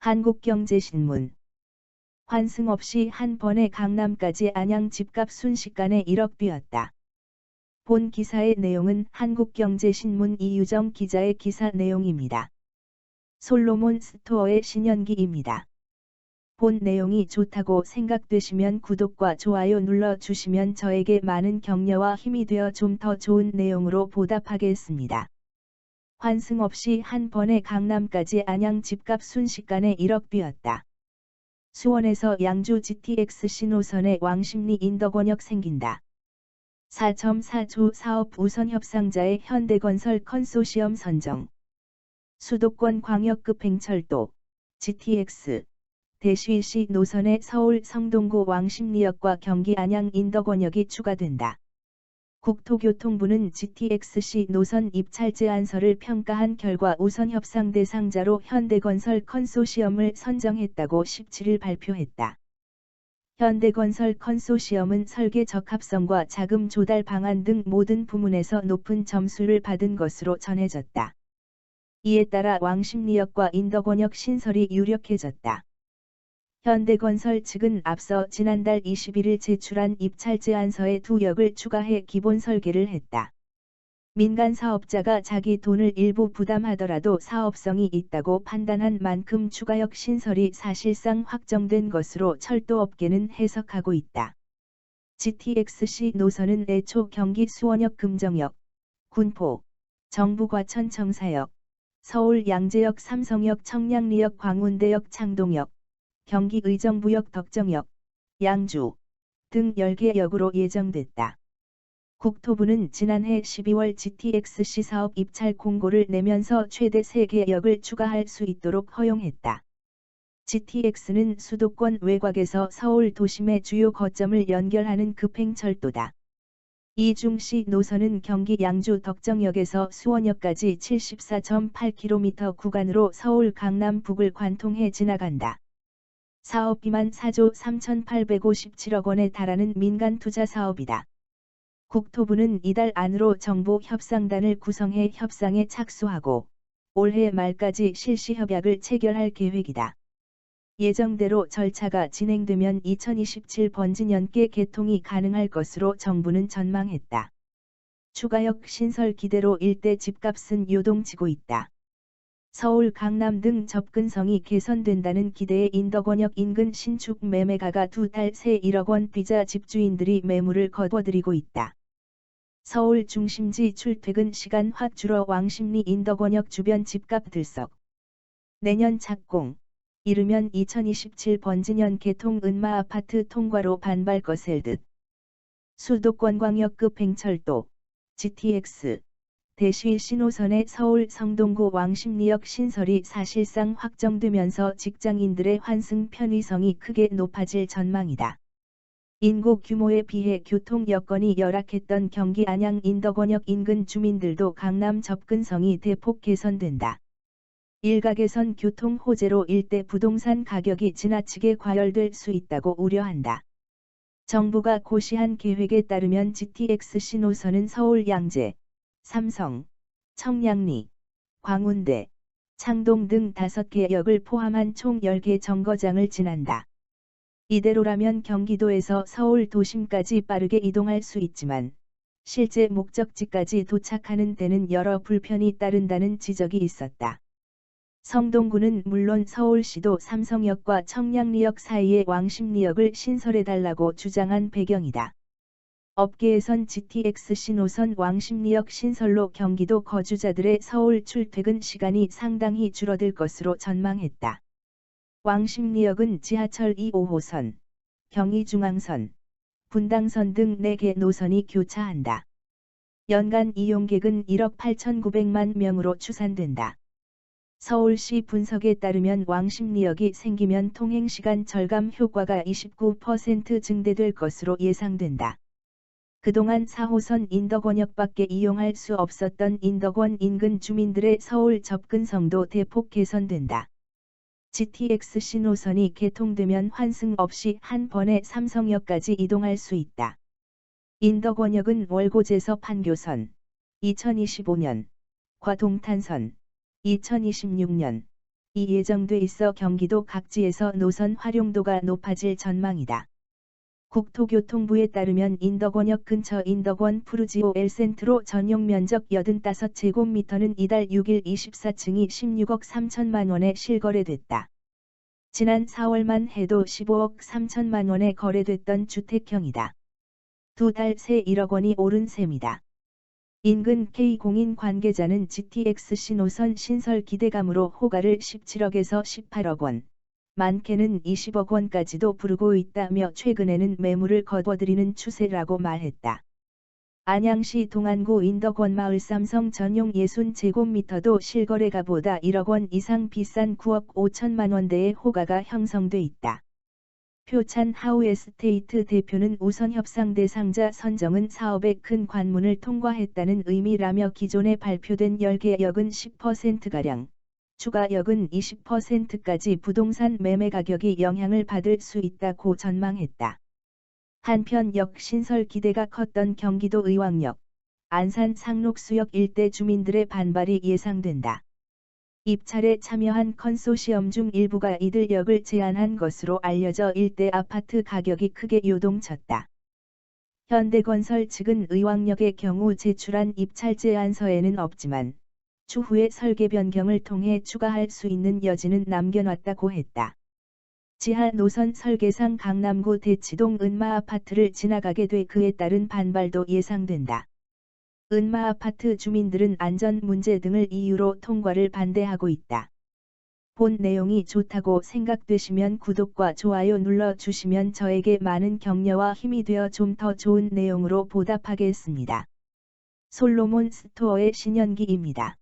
한국경제신문 환승 없이 한 번에 강남까지 안양 집값 순식간에 1억 뛰었다. 본 기사의 내용은 한국경제신문 이유정 기자의 기사 내용입니다. 솔로몬 스토어의 신현기입니다. 본 내용이 좋다고 생각되시면 구독과 좋아요 눌러주시면 저에게 많은 격려와 힘이 되어 좀 더 좋은 내용으로 보답하겠습니다. 환승 없이 한 번에 강남까지 안양 집값 순식간에 1억 뛰었다. 수원에서 양주 GTX 신호선에 왕십리 인덕원역 생긴다. 4.4조 사업 우선 협상자의 현대건설 컨소시엄 선정. 수도권 광역급 행철도 GTX 대쉬시 노선에 서울 성동구 왕십리역과 경기 안양 인덕원역이 추가된다. 국토교통부는 GTX-C 노선 입찰 제안서를 평가한 결과 우선 협상 대상자로 현대건설 컨소시엄을 선정했다고 17일 발표했다. 현대건설 컨소시엄은 설계 적합성과 자금 조달 방안 등 모든 부문에서 높은 점수를 받은 것으로 전해졌다. 이에 따라 왕십리역과 인덕원역 신설이 유력해졌다. 현대건설 측은 앞서 지난달 21일 제출한 입찰 제안서에 두 역을 추가해 기본 설계를 했다. 민간 사업자가 자기 돈을 일부 부담하더라도 사업성이 있다고 판단한 만큼 추가역 신설이 사실상 확정된 것으로 철도업계는 해석하고 있다. GTX-C 노선은 애초 경기 수원역 금정역, 군포, 정부 과천 청사역, 서울 양재역 삼성역 청량리역 광운대역 창동역, 경기 의정부역 덕정역, 양주 등 10개 역으로 예정됐다. 국토부는 지난해 12월 GTX-C 사업 입찰 공고를 내면서 최대 3개 역을 추가할 수 있도록 허용했다. GTX는 수도권 외곽에서 서울 도심의 주요 거점을 연결하는 급행철도다. 이중시 노선은 경기 양주 덕정역에서 수원역까지 74.8km 구간으로 서울 강남 북을 관통해 지나간다. 사업비만 4조 3,857억 원에 달하는 민간 투자 사업이다. 국토부는 이달 안으로 정부 협상단을 구성해 협상에 착수하고 올해 말까지 실시 협약을 체결할 계획이다. 예정대로 절차가 진행되면 2027 번지년께 개통이 가능할 것으로 정부는 전망했다. 추가역 신설 기대로 일대 집값은 요동치고 있다. 서울 강남 등 접근성이 개선된다는 기대에 인덕원역 인근 신축 매매가가 두 달 새 1억 원 비자 집주인들이 매물을 거둬들이고 있다. 서울 중심지 출퇴근 시간 확 줄어 왕십리 인덕원역 주변 집값 들썩. 내년 착공. 이르면 2027 번지년 개통 은마 아파트 통과로 반발 거셀 듯. 수도권 광역급 행철도 GTX 대쉬 신호선의 서울 성동구 왕십리역 신설이 사실상 확정되면서 직장인들의 환승 편의성이 크게 높아질 전망이다. 인구 규모에 비해 교통 여건이 열악했던 경기 안양 인덕원역 인근 주민들도 강남 접근성이 대폭 개선된다. 일각에선 교통 호재로 일대 부동산 가격이 지나치게 과열될 수 있다고 우려한다. 정부가 고시한 계획에 따르면 GTX 신호선은 서울 양재, 삼성, 청량리, 광운대, 창동 등 5개 역을 포함한 총 10개 정거장을 지난다. 이대로라면 경기도에서 서울 도심까지 빠르게 이동할 수 있지만 실제 목적지까지 도착하는 데는 여러 불편이 따른다는 지적이 있었다. 성동구는 물론 서울시도 삼성역과 청량리역 사이에 왕십리역을 신설해달라고 주장한 배경이다. 업계에선 GTX 신호선 왕십리역 신설로 경기도 거주자들의 서울 출퇴근 시간이 상당히 줄어들 것으로 전망했다. 왕십리역은 지하철 2호선, 경의중앙선, 분당선 등 4개 노선이 교차한다. 연간 이용객은 1억 8,900만 명으로 추산된다. 서울시 분석에 따르면 왕십리역이 생기면 통행시간 절감 효과가 29% 증대될 것으로 예상된다. 그동안 4호선 인덕원역밖에 이용할 수 없었던 인덕원 인근 주민들의 서울 접근성도 대폭 개선된다. GTX 신호선이 개통되면 환승 없이 한 번에 삼성역까지 이동할 수 있다. 인덕원역은 월곶에서 판교선, 2025년, 과동탄선, 2026년, 예정돼 있어 경기도 각지에서 노선 활용도가 높아질 전망이다. 국토교통부에 따르면 인덕원역 근처 인덕원 푸르지오 엘센트로 전용 면적 85제곱미터는 이달 6일 24층이 16억 3천만 원에 실거래됐다. 지난 4월만 해도 15억 3천만 원에 거래됐던 주택형이다. 두 달 새 1억 원이 오른 셈이다. 인근 K공인 관계자는 GTX 신호선 신설 기대감으로 호가를 17억에서 18억 원, 많게는 20억 원까지도 부르고 있다며 최근에는 매물을 거둬들이는 추세라고 말했다. 안양시 동안구 인덕원 마을 삼성 전용 60제곱미터도 실거래가보다 1억 원 이상 비싼 9억 5천만 원대의 호가가 형성돼 있다. 표찬 하우에스테이트 대표는 우선 협상 대상자 선정은 사업의 큰 관문을 통과했다는 의미라며 기존에 발표된 10개 역은 10%가량, 추가 역은 20%까지 부동산 매매 가격이 영향을 받을 수 있다고 전망했다. 한편 역 신설 기대가 컸던 경기도 의왕역, 안산 상록수역 일대 주민들의 반발이 예상된다. 입찰에 참여한 컨소시엄 중 일부가 이들 역을 제안한 것으로 알려져 일대 아파트 가격이 크게 요동쳤다. 현대건설 측은 의왕역의 경우 제출한 입찰 제안서에는 없지만 추후에 설계 변경을 통해 추가할 수 있는 여지는 남겨놨다고 했다. 지하 노선 설계상 강남구 대치동 은마 아파트를 지나가게 돼 그에 따른 반발도 예상된다. 은마 아파트 주민들은 안전 문제 등을 이유로 통과를 반대하고 있다. 본 내용이 좋다고 생각되시면 구독과 좋아요 눌러 주시면 저에게 많은 격려와 힘이 되어 좀 더 좋은 내용으로 보답하겠습니다. 솔로몬 스토어의 신현기입니다.